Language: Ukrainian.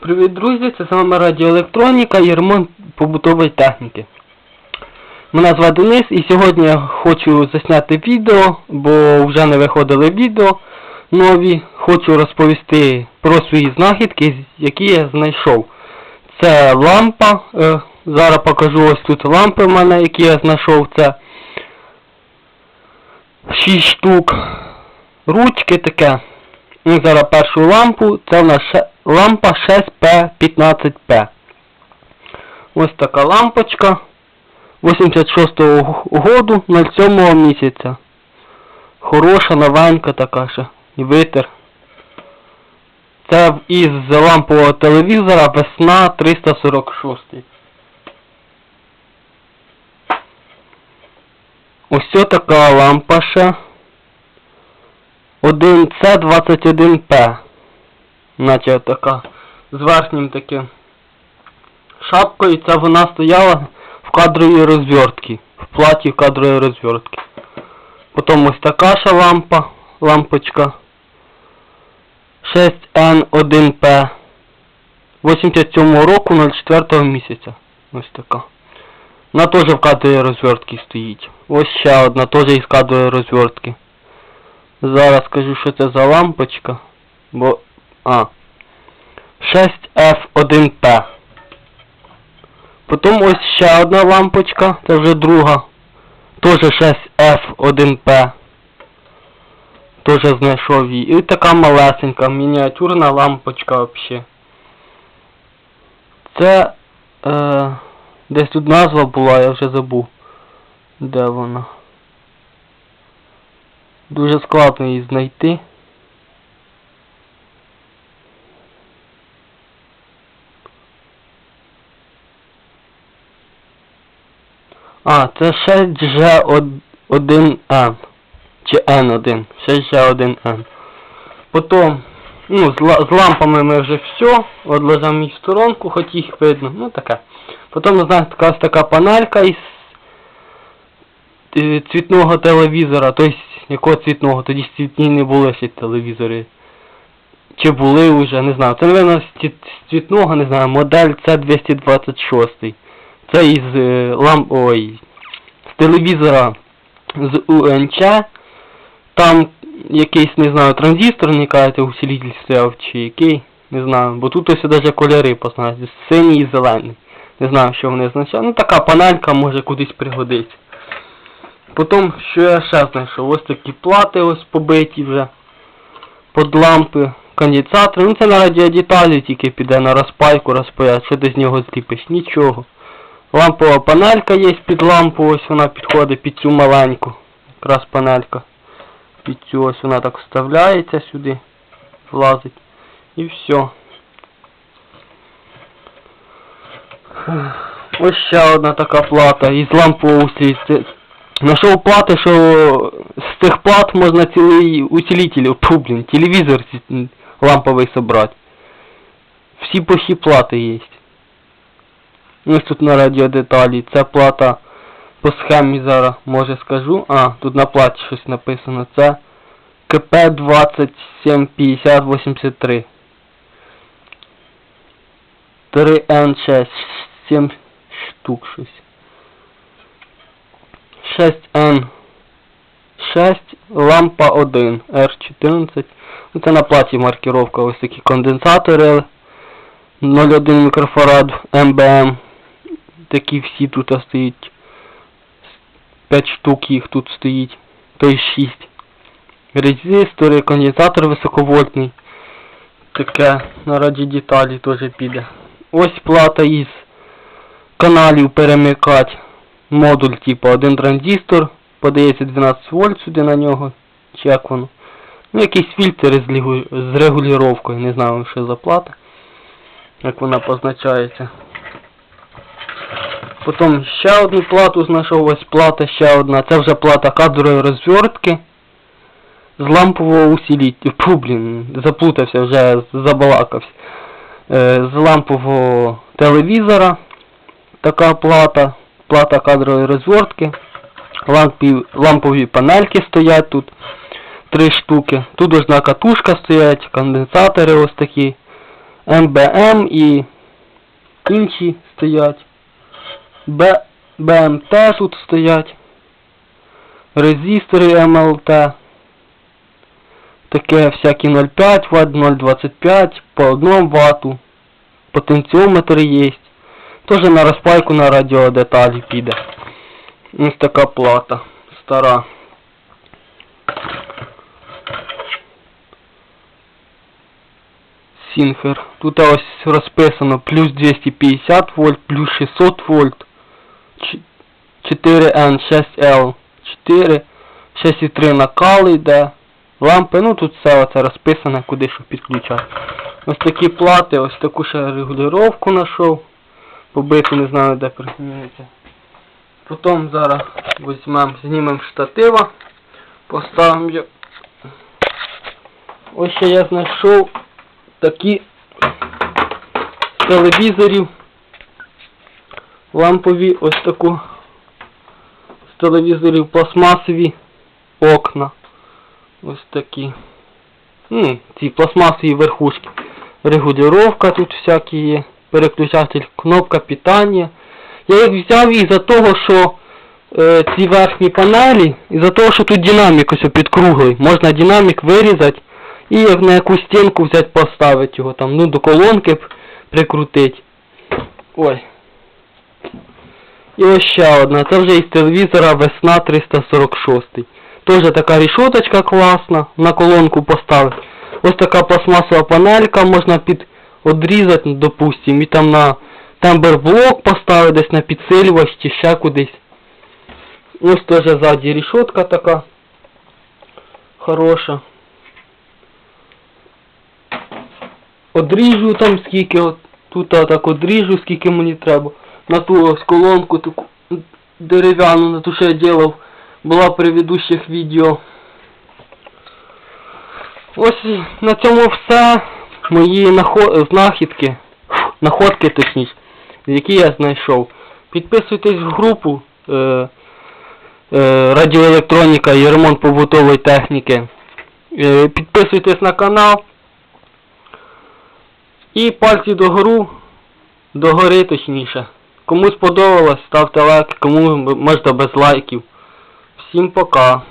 Привіт, друзі! Це з вами Радіоелектроніка і ремонт побутової техніки. Мене звати Денис і сьогодні я хочу засняти відео, бо вже не виходили відео нові. Хочу розповісти про свої знахідки, які я знайшов. Це лампа. е, Зараз покажу ось тут лампи в мене, які я знайшов. Це 6 штук. Ручки таке. Ну, зараз першу лампу, це в нас лампа 6P15P. Ось така лампочка 86-го году 07 місяця. Хороша, новенька така ще. І витер. Це із лампового телевізора весна 346. Ось така лампа ще. 1C21P. Наче така. З верхнім таким шапкою. Це вона стояла в кадровій розвертці. В платі кадрової розвертки. Потім ось така ще лампа. Лампочка. 6N1P. 87 року 04 місяця. Ось така. Вона теж в кадровій розвертці стоїть. Ось ще одна теж із кадрової розвертки. Зараз скажу, що це за лампочка. Бо... А. 6F1P. Потім ось ще одна лампочка, це вже друга. Теж 6F1P. Теж знайшов її. І така малесенька, мініатюрна лампочка взагалі. Це... Е, десь тут назва була, я вже забув. Де вона? Дуже складно її знайти. А, це 6G1N. Чи N1. 6G1N. Потім, ну, з, з лампами ми вже все. Одложимо їх в сторонку, хоч їх видно. Ну таке. Потім, знаєте, така ось така панелька із е, цвітного телевізора, тобто якого цвітного, тоді цвітні не були ще телевізори. Чи були вже, не знаю. Це, мабуть, з цвітного, не знаю, модель C226. Це із е, ламп. ой. З телевізора з УНЧ. Там якийсь, не знаю, транзистор, не кажете, усилитель стояв чи який, не знаю. Бо тут ось навіть кольори познають, синій і зелений. Не знаю, що вони означають. Ну така панелька може кудись пригодиться. Потім, що я ще знайшов, ось такі плати ось побиті вже. Под лампи, конденсатори. Ну це на радіодеталі тільки піде на розпайку, розпаять, що ти з нього зліпиш, нічого. Лампова панелька є під лампу, ось вона підходить під цю маленьку. Якраз панелька. Під цю ось вона так вставляється сюди, влазить. І все. Ось ще одна така плата із лампового усилителя. Нашов плати, що з цих плат можна цілий усилитель, фу, блін, телевізор ламповий собрати. Всі похі плати є. Ось тут на радіодеталі. Ця плата по схемі зараз може скажу. А, тут на платі щось написано. Це КП 275083. 3N6. 7 штук щось. 6N 6, лампа 1, R14. Ну, Це на платі маркировка, ось такі конденсатори 0,1 мікрофарад МБМ. Такі всі тут стоїть. 5 штук їх тут стоїть. Тобто 6. Резистори, конденсатор високовольтний. Таке на раді деталі теж піде. Ось плата із каналів перемикать модуль, типу, один транзистор, подається 12 вольт сюди на нього, чи як воно. Ну, якийсь фільтр з, регулюровкою, не знаю, що за плата, як вона позначається. Потім ще одну плату знайшов, ось плата ще одна, це вже плата кадрової розвертки з лампового усилителя. Фу, блін, заплутався, вже забалакався. Е, з лампового телевізора така плата, плата кадрової розвертки, лампі, лампові панельки стоять тут, три штуки. Тут одна катушка стоять, конденсатори ось такі, МБМ і інші стоять. Б... БМТ тут стоять. Резистори МЛТ. Таке всякі 0,5 Вт, 0,25 по 1 Ватту. Потенціометр є. Тоже на розпайку на радіодеталі піде. Ось така плата стара. Сінфер. Тут ось розписано плюс 250 вольт, плюс 600 вольт. 4N, 6L, 4, 6,3 накали йде. Лампи, ну тут все оце розписано, куди що підключати. Ось такі плати, ось таку ще регулювання знайшов. Побиту, не знаю де приміниться. Потім зараз візьмемо, знімемо штатива, поставимо його. Ось ще я знайшов такі телевізорів лампові ось таку з телевізорів пластмасові окна. Ось такі. Ну, ці пластмасові верхушки. Регулювання тут всякі є. Переключатель, кнопка питання. Я їх взяв із-за того, що е, ці верхні панелі, із-за того, що тут динамік ось підкруглий. Можна динамік вирізати і на якусь стінку взяти поставити його там, ну до колонки прикрутити. Ой. І ось ще одна. Це вже із телевізора весна 346. Теж така рішоточка класна, на колонку поставити. Ось така пластмасова панелька, можна під одрізати, допустим, і там на темберблок поставити, десь на підсилювач чи ще кудись. Ось теж ззаді рішотка така. Хороша. Одріжу там скільки, от, тут так одріжу, скільки мені треба. На ту колонку таку дерев'яну, на ту що я делав, була в предыдущих відео. Ось на цьому все. Мої знахідки, находки точніше, які я знайшов. Підписуйтесь в групу е... Е... Радіоелектроніка і ремонт побутової техніки. Е... Підписуйтесь на канал. І пальці догору, догори точніше. Кому сподобалось, ставте лайк, кому можна без лайків. Всім пока.